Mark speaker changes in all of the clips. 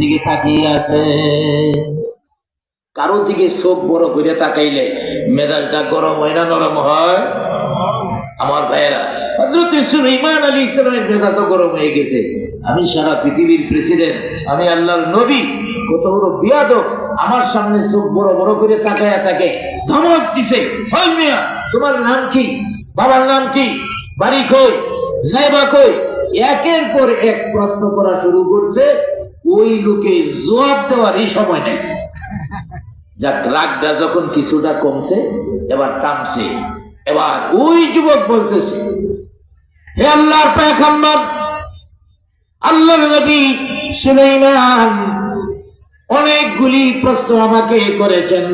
Speaker 1: দিকে তাকিয়ে আছে। কারও দিকে চোখ বড় করে তাকাইলে মেজাজটা গরম হয় না নরম হয়? আমার ভাইয়েরা আমি সারা পৃথিবীর প্রেসিডেন্ট, আমি আল্লাহর নবী, কত বড় বিয়াদব। আমার সামনে চোখ বড় বড় করে তাকায়া তাকে ধমক দিছে হয় তোমার নাম কি? বাবার নাম কি? বাড়ি কই? সাইবা কই? একের পর এক প্রশ্ন করা শুরু করছে ওই লোকে জবাব দেওয়ারই সময় নেই। যাক, রাগটা যখন কিছুটা কমছে, এবার থামছে। এবার ওই যুবক বলতেছে, হে আল্লাহর পেখাম্বর আল্লাহর নবী সুলাইমান অনেকগুলি প্রশ্ন আমাকে করেছেন।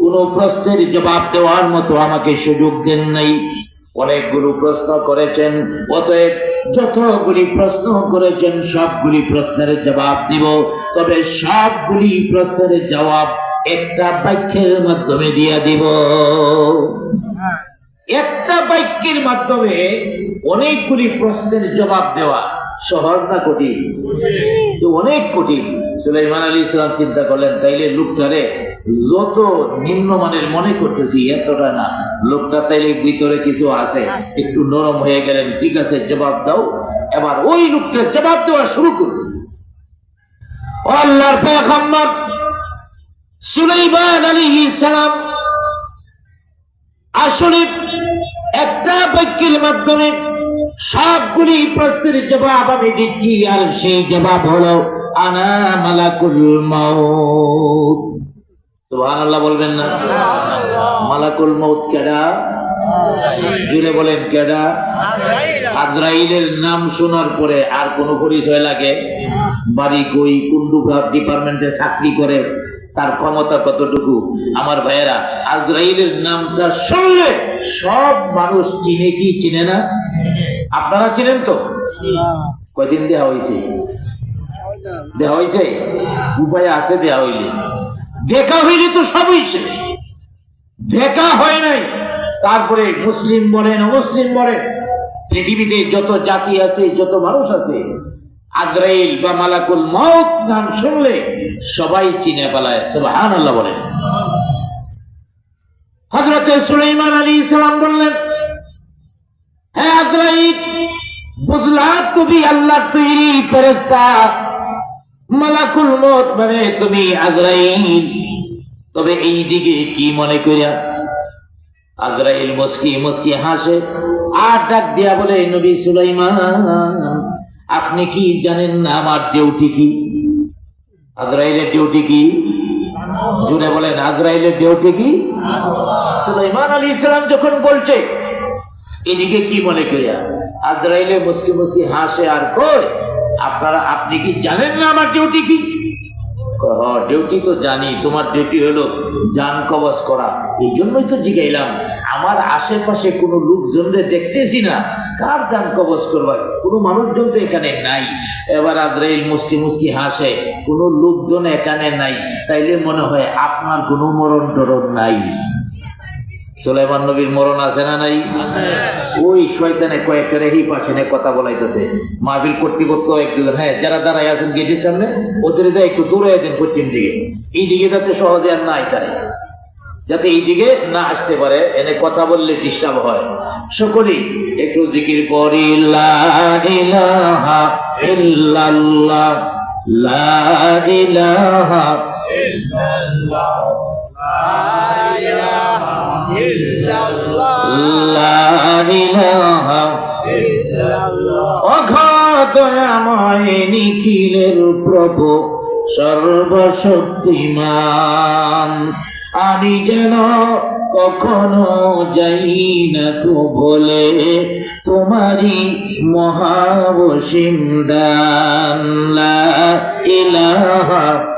Speaker 1: কোন প্রশ্নের জবাব দেওয়ার মতো আমাকে সুযোগ দেন নাই। অনেকগুলো প্রশ্ন করেছেন, অতএব যতগুলি প্রশ্ন করেছেন, সবগুলি প্রশ্নের জবাব দিব। তবে সবগুলি প্রশ্নের জবাব একটা বাক্যের মাধ্যমে দিয়া দিব। একটা বাক্যের মাধ্যমে অনেকগুলি প্রশ্নের জবাব দেওয়া সহজ না কঠিন? অনেক কঠিন। সুলাইমান আলী ইসলাম চিন্তা করলেন, তাইলে লোকটারে যত নিম্নমানের মনে করতেছি এতটা না। লোকটা তাইলে ভিতরে কিছু আছে। একটু নরম হয়ে গেলেন ঠিক আছে জবাব দাও। এবার ওই লোকটা জবাব দেওয়া শুরু করল আল্লাহর পেগম্বর সুলাইমান আলী ইসলাম আসলে একটা বাক্যের মাধ্যমে সবগুলি প্রশ্নের জবাব আমি দিচ্ছি আর সেই জবাব হলো আনা মালাকুল মাউত। সুবহানাল্লাহ বলবেন না? মালাকুল মাউত কেডা? জুড়ে বলেন কেডা? আজরাইলের নাম শোনার পরে আর কোনো পরিচয় লাগে? বাড়ি কই, কোন ডিপার্টমেন্টে চাকরি করে, তার ক্ষমতা কতটুকু? আমার ভাইয়েরা, আজরাইলের নামটা শুনলে সব মানুষ চিনে কি চিনে না? আপনারা চিনেন তো? কয়দিন দেওয়া হয়েছে দেওয়া হয়েছে উপায় আছে দেওয়া হইলে। দেখা হইলে তো সব হয়েছে দেখা হয় নাই, তারপরে মুসলিম বলেন, অমুসলিম বলেন, পৃথিবীতে যত জাতি আছে, যত মানুষ আছে, আজরাইল বা মালাকুল মউত নাম শুনলে সবাই চিনে পালায় সুবহান আল্লাহ বলেন। হজরতে সুলাইমান আলী ইসলাম বললেন হ্যাঁ আজরাইল বুঝলা তুমি আল্লাহ তৈরি ফেরেস্তা মালাকুল মত মানে তুমি আজরাইল। তবে এই দিকে কি মনে করিয়া? আজরাইল মুস্কি মুস্কি হাসে, আর ডাক দিয়া বলে, নবী সুলাইমান, আপনি কি জানেন না আমার ডিউটি কি? আজরাইলের ডিউটি কি? জুড়ে বলেন, আজরাইলের ডিউটি কি? সুলাইমান আলী ইসলাম যখন বলছে, এদিকে কি মনে করিয়া? আজরাইলে মুসকি মুসকি হাসে আর কই আপনারা, আপনি কি জানেন না আমার ডিউটি কি? ডিউটি তো জানি, তোমার ডিউটি হলো যান কবচ করা। এই জন্যই তো জিগাইলাম, আমার আশেপাশে কোনো লোকজনরে দেখতেছি না, কার যান কবচ করবা? কোনো মানুষজন তো এখানে নাই। এবার আদ্রাইল মুস্তি মুস্তি হাসে, কোনো লোকজন এখানে নাই, তাইলে মনে হয় আপনার কোনো মরণ টরণ নাই। সুলাইমান নবীর মরণ আছে না নাই? ওই শয়তানে কয়েকটা রেহি পাশে কথা বলাইতেছে। মাহফিল কর্তৃপক্ষ একটু হ্যাঁ যারা দাঁড়াই আছেন গেটের সামনে ওদের যা একটু দূরে দেন পশ্চিম দিকে। এই দিকে যাতে সহজে আর না আইতারে যাতে এই দিকে না আসতে পারে এনে কথা বললে ডিস্টার্ব হয়। সকলেই একটু জিকির করি ইল্লাল্লাহ লা ইলাহা লা ইলাহা অঘাতয়াময় নিখিলের প্রভু সর্বশক্তিমান। আমি যেন কখনো যাই না কো বলে তোমারই মহাবসিম দান ইলাহা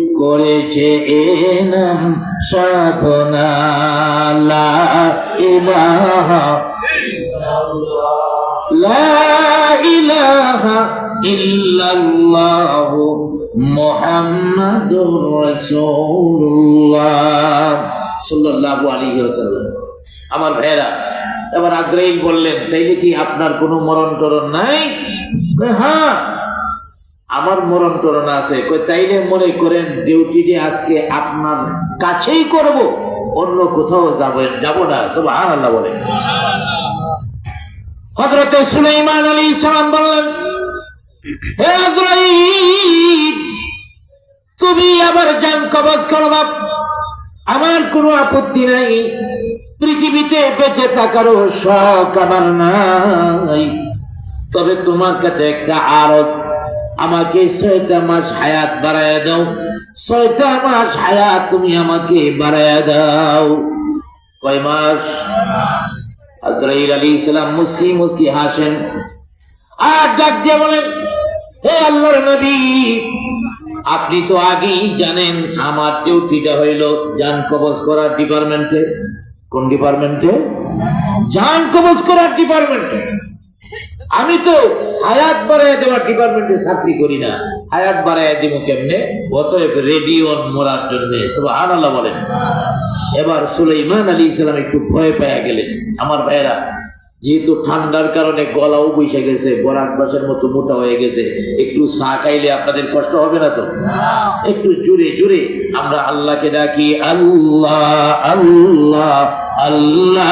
Speaker 1: করেছে এ নাম সাধনা, লা ইলাহা লা ইলাহা ইল্লাল্লাহ মুহাম্মাদুর রাসূলুল্লাহ সাল্লাল্লাহু আলাইহি ওয়াসাল্লাম। আমার ভাইয়েরা, এবার আগ্রহী বললেন, তাইলে কি আপনার কোনো মরণ টরণ নাই হ্যাঁ। আমার মরণ টরণ আছে। তাইলে মনে করেন, ডিউটিটি আজকে আপনার কাছেই করব, অন্য কোথাও যাবেন যাব না, সুবহানাল্লাহ বলেন। হযরতে সুলাইমান আলাইহিস সালাম বললেন, হে তুমি আবার জান কবজ করবা আমার কোনো আপত্তি নাই, পৃথিবীতে বেঁচে থাকারও শখ আমার নাই। তবে তোমার কাছে একটা আরত আমাকে ছয়টা মাস হায়াত বাড়ায় দাও। ছয়টা মাস হায়াত তুমি আমাকে বাড়ায় দাও। কয় মাস? আজরাইল আলী ইসলাম মুস্কি মুস্কি হাসেন। আর ডাক দিয়ে বলেন, হে আল্লাহর নবী, আপনি তো আগেই জানেন আমার ডিউটিটা হইল যান কবজ করার ডিপার্টমেন্টে। কোন ডিপার্টমেন্টে? যান কবজ করার ডিপার্টমেন্টে। আমি তো হায়াত বাড়ায় দেওয়ার ডিপার্টমেন্টে চাকরি করি না। হায়াত বাড়ায় দিব কেমনে? অতএব রেডিওন মরার জন্য, সুবহানাল্লাহ বলেন। এবার সুলাইমান আলী ইসলাম একটু ভয় পেয়ে গেলেন। আমার ভাইয়েরা, যেহেতু ঠান্ডার কারণে গলাও বসে গেছে বরাক বাসের মতো মোটা হয়ে গেছে, একটু চা খাইলে আপনাদের কষ্ট হবে না তো? একটু জুড়ে জুড়ে আমরা আল্লাহকে ডাকি আল্লাহ আল্লাহ আল্লাহ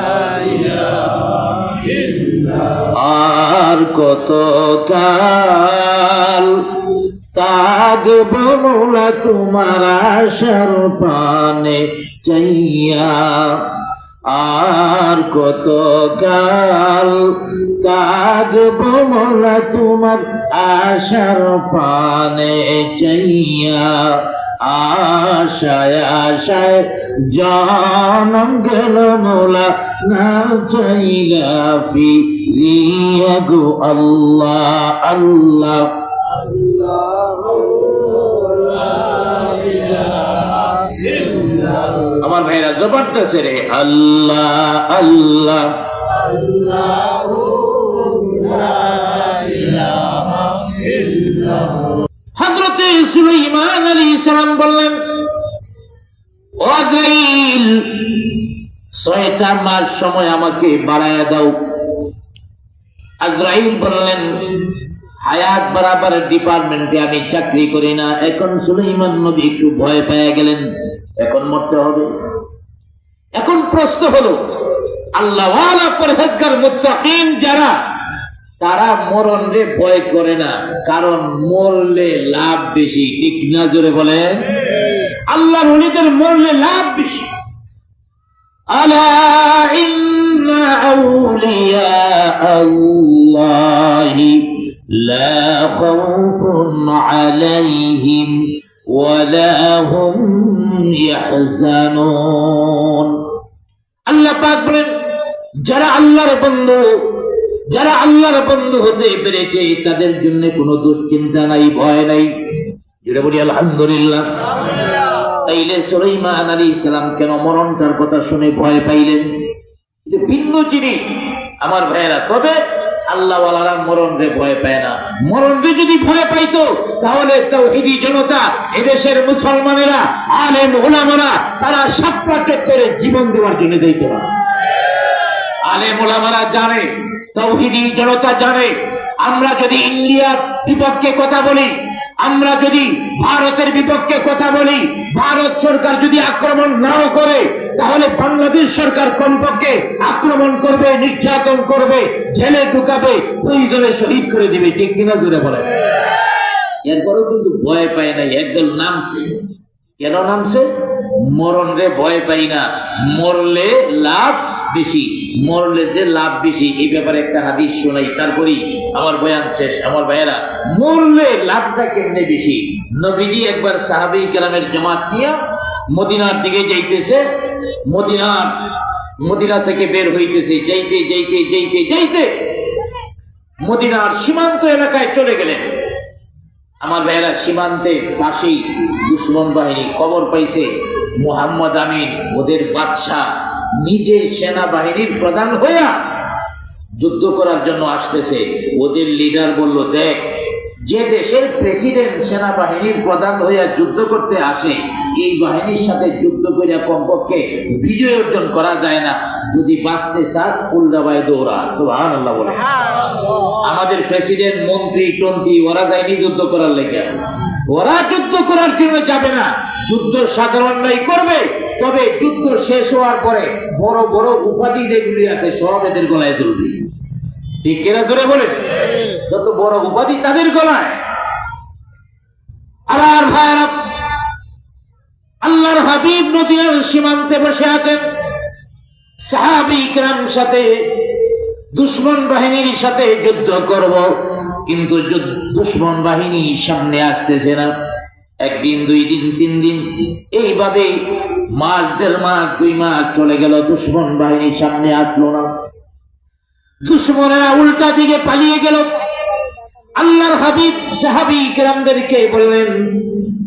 Speaker 1: আর কত কাল তাগব মোলা তোমার আশার পানে চাইয়া আর কত কাল তাগব মোলা তোমার আশার পানে চাইয়া আশায় আশায় জনম গেল মোলা, না চাইলা ফিরিয়া গো আল্লাহ আল্লাহ। আমার ভাইরা জবরদস্ত রে আল্লাহ আল্লাহ। হজরতে সুলাইমান আলী সালাম বললেন, ও আজরাইল ছয়টা মাস সময় আমাকে বাড়ায় দাও। আজরাইল বললেন, হায়াত বরাবর ডিপার্টমেন্টে আমি চাকরি করি না। এখন সুলাইমান নবী একটু ভয় পেয়ে গেলেন। এখন মরতে হবে। এখন প্রশ্ন হলো আল্লাহ পরহেজগার মুত্তাকিন যারা তারা মরণ রে ভয় করে না, কারণ মরলে লাভ বেশি। ঠিক না জোরে বলেন আল্লাহর হলিদের মরলে লাভ বেশি। আউলিয়া আল্লাহি লা আলাইহিম হুম আল্লাহ পাক বলেন, যারা আল্লাহর বন্ধু যারা আল্লাহর বন্ধু হতে পেরেছে তাদের জন্য কোনো দুশ্চিন্তা নাই ভয় নাই। যেটা বলি আলহামদুলিল্লাহ। তাইলে সুলাইমান আলী ইসলাম কেন মরণটার কথা শুনে ভয় পাইলেন? এটা ভিন্ন জিনিস। আমার ভাইয়েরা তবে আল্লাহওয়ালারা মরণ রে ভয় পায় না। মরণ রে যদি ভয় পাইতো তাহলে তাওহীদি জনতা এদেশের মুসলমানেরা আলেম ওলামারা তারা সাতটা চত্বরে জীবন দেওয়ার জন্য দিত না। আলেম ওলামারা জানে তৌহিদি জনতা জানে, আমরা যদি ইন্ডিয়ার বিপক্ষে কথা বলি, আমরা যদি ভারতের বিপক্ষে কথা বলি, ভারত সরকার যদি আক্রমণ নাও করে, তাহলে বাংলাদেশ সরকার কমপক্ষে আক্রমণ করবে, নির্যাতন করবে, জেলে ঢুকাবে, প্রয়োজনে শহীদ করে দিবে, ঠিক কিনা দূরে বলে এরপরেও কিন্তু ভয় পায় নাই, একদল নামছে। কেন নামছে? মরণ রে ভয় পাই না, মরলে লাভ বেশি মরলে যে লাভ বেশি, এই ব্যাপারে একটা হাদিস শোনাই, তারপরেই আমার বয়ান শেষ। আমার ভাইয়েরা, মরলে লাভটা কেমনে বেশি? নবীজি একবার সাহাবি কেরামের জমাত নিয়ে মদিনার দিকে যাইতেছে। মদিনার মদিনা থেকে বের হইতেছে। যাইতে যাইতে যাইতে যাইতে মদিনার সীমান্ত এলাকায় চলে গেলেন। আমার ভাইয়েরা সীমান্তে পাশেই দুশ্মন বাহিনী খবর পাইছে। মোহাম্মদ আমিন, ওদের বাদশাহ। নিজে সেনাবাহিনীর প্রধান হইয়া যুদ্ধ করার জন্য আসতেছে। ওদের লিডার বলল, দেখ, যে দেশের প্রেসিডেন্ট সেনাবাহিনীর প্রধান হইয়া যুদ্ধ করতে আসে, এই বাহিনীর সাথে যুদ্ধ করিয়া কমপক্ষে বিজয় অর্জন করা যায় না। যদি বাঁচতে চাস উল্টাবায় দৌড়া। সুহান আল্লাহ বলে। আমাদের প্রেসিডেন্ট মন্ত্রী, টন্ত্রী, ওরা যায়নি যুদ্ধ করার লেগে। ওরা যুদ্ধ করার জন্য যাবে না। যুদ্ধ সাধারণরাই করবে তবে যুদ্ধ শেষ হওয়ার পরে বড় বড় উপাধি যেগুলি আছে, সব এদের গলায় তুলবে। ঠিক কেনা ধরে বলে যত বড় উপাধি তাদের গলায়। আর ভাইরা আল্লাহর হাবিব নদীর সীমান্তে বসে আছেন। সাহাবি কেরাম সাথে, দুশ্মন বাহিনীর সাথে যুদ্ধ করব, কিন্তু দুশ্মন বাহিনী সামনে আসতেছে না। একদিন, দুই দিন, তিন দিন এইভাবে মাস, দেড় মাস, দুই মাস চলে গেল, দুশ্মন বাহিনী সামনে আসলো না। দুশ্মনেরা উল্টা দিকে পালিয়ে গেল। আল্লাহর হাবিব সাহাবি কেরামদেরকে বললেন,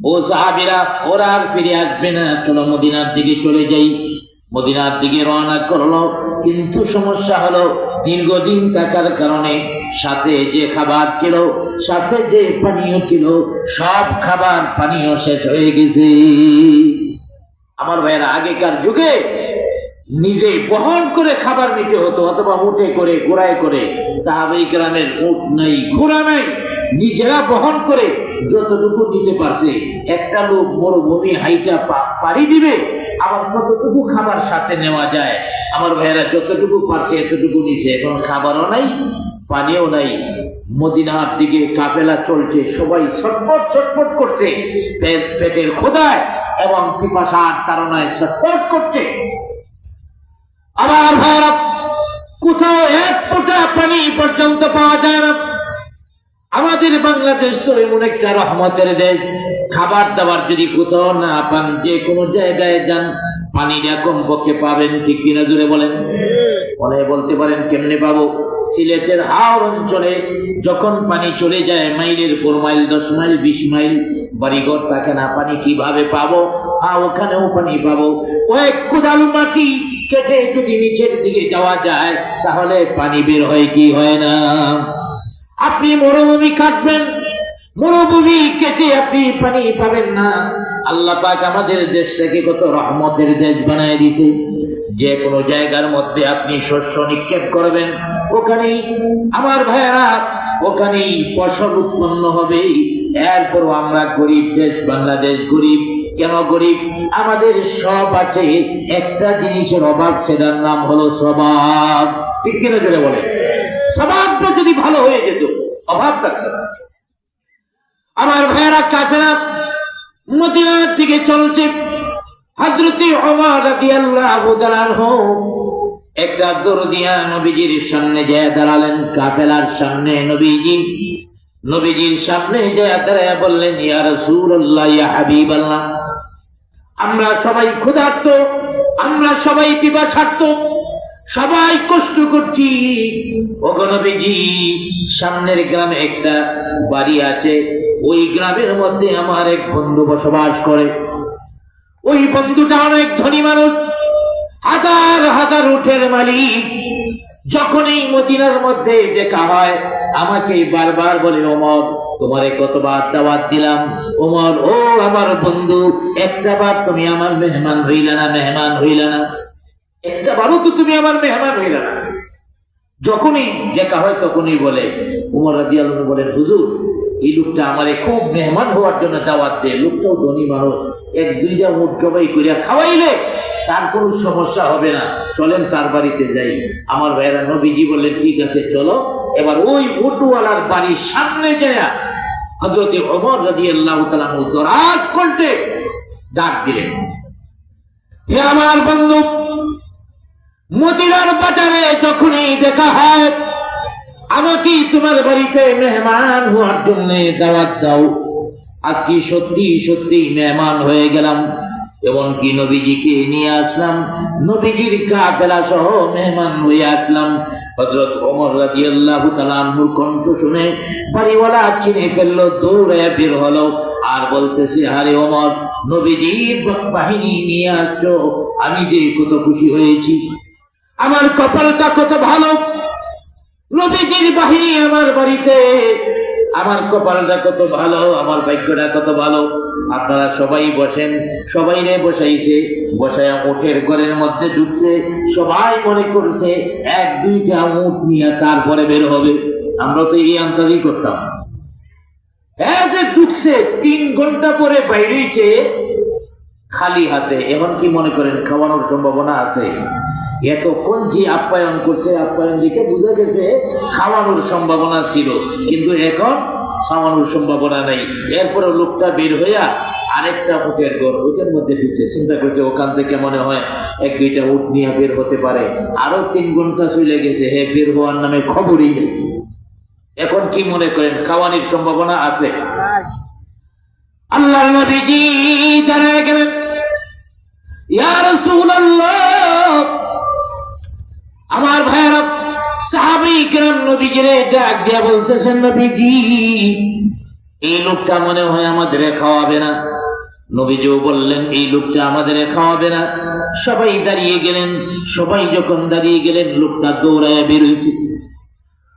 Speaker 1: ও সাহাবিরা, ওরা আর ফিরে আসবে না। চলো মদিনার দিকে চলে যাই। মদিনার দিকে রওনা করল, কিন্তু সমস্যা হলো দীর্ঘদিন থাকার কারণে সাথে যে খাবার ছিল, সাথে যে পানীয় ছিল, সব খাবার পানীয় শেষ হয়ে গেছে। আমার ভাইয়েরা, আগেকার যুগে নিজে বহন করে খাবার নিতে হতো, অথবা উঠে করে ঘোড়ায় করে। সাহাবাই গ্রামের উঠ নাই, ঘোড়া নাই। নিজেরা বহন করে যতটুকু নিতে পারছে। একটা লোক মরুভূমি হাইটা পাড়ি দিবে, আবার কতটুকু খাবার সাথে নেওয়া যায়। আমার ভাইয়েরা, যতটুকু পারছে, এতটুকু নিছে। এখন খাবারও নাই পানিও নাই, মদিনার দিকে কাফেলা চলছে, সবাই ছটফট ছটফট করছে, পেট- পেটের খোদায় এবং পিপাসার তারণায় ছটফট করছে। আমার ভারত কোথাও এক ফোঁটা পানি পর্যন্ত পাওয়া যায় না। আমাদের বাংলাদেশ তো এমন একটা রহমতের দেশ। খাবার দাবার যদি কোথাও না পান, যে কোনো জায়গায় যান পানিটা কমপক্ষে পাবেন, ঠিক কিনা জুড়ে বলেন? মনে বলতে পারেন, কেমনে পাবো? সিলেটের হাওড় অঞ্চলে যখন পানি চলে যায়, মাইলের পর মাইল, দশ মাইল, বিশ মাইল, বাড়িঘর থাকে না, পানি কীভাবে পাবো? আর ওখানেও পানি পাবো। কয়েক কোদাল মাটি কেটে যদি নিচের দিকে যাওয়া যায়, তাহলে পানি বের হয় কি হয় না? আপনি মরুভূমি কাটবেন মরুভূমি কেটে আপনি পানি পাবেন না। আল্লাহ পাক আমাদের দেশটাকে কত রহমতের দেশ বানায় দিছে যে কোনো জায়গার মধ্যে আপনি শস্য নিক্ষেপ করবেন, ওখানেই আমার ভাইয়েরা, ওখানেই ফসল উৎপন্ন হবে। এরপরও আমরা গরিব দেশ, বাংলাদেশ গরিব। কেন গরিব? আমাদের সব আছে। একটা জিনিসের অভাব, সেটার নাম হলো স্বভাব। ঠিক কিনা জোরে বলে স্বভাবটা যদি ভালো হয়ে যেত, অভাব থাকতো আমার ভাইয়েরা কাফেরা মদিনার দিকে চলছে। হজরতি ওমর রাদিয়াল্লাহু তাআলা একটা দরদিয়া নবীজির সামনে যায় দাঁড়ালেন, কাফেলার সামনে নবীজি। নবীজির সামনে যায় দাঁড়ায় বললেন, ইয়া রাসূলুল্লাহ, ইয়া হাবিবাল্লাহ, আমরা সবাই ক্ষুধার্ত, আমরা সবাই পিপাসার্ত সবাই কষ্ট করছি। ওগনবীজি সামনের গ্রামে একটা বাড়ি আছে ওই গ্রামের মধ্যে আমার এক বন্ধু বসবাস করে। ওই বন্ধুটা অনেক ধনী মানুষ, হাজার হাজার উঠের মালিক। যখনই মদিনার মধ্যে দেখা হয়, আমাকে বারবার বলে, ওমর, তোমারে কতবার দাওয়াত দিলাম। ওমর, ও আমার বন্ধু, একটা বার তুমি আমার মেহমান হইলে না, মেহমান হইলে না। একটা বারও তো তুমি আমার মেহমান হইলে না। যখনই দেখা হয় তখনই বলে, উমর রাজি আলম বলেন, হুজুর, এই লোকটা আমার খুব মেহমান হওয়ার জন্য দাওয়াত দেয়, লোকটাও ধনী মানুষ, এক দুইটা মুঠ জবাই করিয়া খাওয়াইলে তার কোনো সমস্যা হবে না। চলেন তার বাড়িতে যাই। আমার ভাইয়েরা নবীজি বললেন, ঠিক আছে, চলো। এবার ওই উটুওয়ালার বাড়ির সামনে যায় হজরতে অমর রাজি আল্লাহ তালাম দরাজ কণ্ঠে ডাক দিলেন, হে আমার বন্ধু মদিনার বাজারে যখনই দেখা হয় আমাকে তোমার বাড়িতে মেহমান হওয়ার জন্য দাওয়াত দাও? আজকে সত্যি সত্যি মেহমান হয়ে গেলাম, এমনকি নবীজিকে নিয়ে আসলাম, নবীজির কাফেলা সহ মেহমান হয়ে আসলাম। হজরত ওমর রাদিয়াল্লাহু তাআলা আনহুর কণ্ঠ শুনে বাড়িওয়ালা চিনে ফেলল, দৌড়ে বের হলো, আর বলতেছে হারে অমর নবীজির বাহিনী নিয়ে আসছো, আমি যে কত খুশি হয়েছি আমার কপালটা কত ভালো? নবীজির বাহিনী আমার বাড়িতে, আমার কপালটা কত ভালো, আমার ভাগ্যটা কত ভালো? আপনারা সবাই বসেন, সবাই রে বসাইছে, বসায়া উঠের ঘরের মধ্যে ঢুকছে, সবাই মনে করছে এক দুইটা উঠ নিয়ে তারপরে বের হবে। আমরা তো এই আন্তরিক করতাম। হ্যাঁ যে ঢুকছে, তিন ঘণ্টা পরে বাইরেছে খালি হাতে এখন কি মনে করেন খাওয়ানোর সম্ভাবনা আছে। এতক্ষণ যে আপ্যায়ন করছে, আপ্যায়ন দিকে বুঝা গেছে খাওয়ানোর সম্ভাবনা ছিল। কিন্তু এখন খাওয়ানোর সম্ভাবনা নেই। এরপরে লোকটা বের হইয়া আরেকটা উঠের ঘর ওইটার মধ্যে ঢুকছে। চিন্তা করছে ওখান থেকে মনে হয় এক দুইটা উঠ নিয়ে বের হতে পারে। আরও তিন ঘণ্টা চলে গেছে। হে বের হওয়ার নামে খবরই নেই। এখন কি মনে করেন? খাওয়ানোর সম্ভাবনা আছে? আল্লাহ নবীজি দাঁড়ায় গেলেন, ইয়া রাসূলুল্লাহ আমার ভাইয়েরা, সাহাবী কিরাম নবীজিরে ডাক দিয়া বলতেছেন, নবীজি, এই লোকটা মনে হয় আমাদের খাওয়াবে না। নবীজিও বললেন, এই লোকটা আমাদের খাওয়াবে না। সবাই দাঁড়িয়ে গেলেন, সবাই যখন দাঁড়িয়ে গেলেন, লোকটা দৌড়ায় বের হয়েছে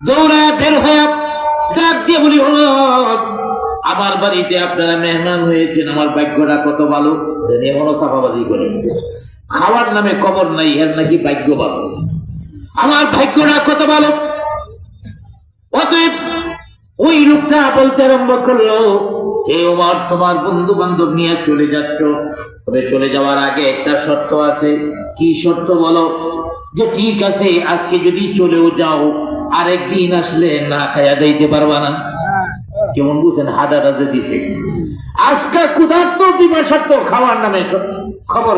Speaker 1: দৌড়ায় বের হয়ে ডাক দিয়ে বলি, হলো, আমার বাড়িতে আপনারা মেহমান হয়েছেন, আমার ভাগ্যটা কত ভালো? এখনও চাপাবাজি করে। খাওয়ার নামে খবর নাই, এর নাকি ভাগ্য ভালো। আমার ভাগ্যটা কত ভালো? অতএব ওই লোকটা বলতে আরম্ভ করল, হে ওমর, তোমার বন্ধু বান্ধব নিয়ে চলে যাচ্ছ। তবে চলে যাওয়ার আগে একটা শর্ত আছে। কি শর্ত বলো? যে ঠিক আছে, আজকে যদি চলেও যাও, আরেকদিন আসলে না খাইয়া যাইতে পারবা না। কেমন বুঝছেন? হাদা রাজা দিছে। আজকে ক্ষুধার্ত বিমাসার্থ খাওয়ার নামে খবর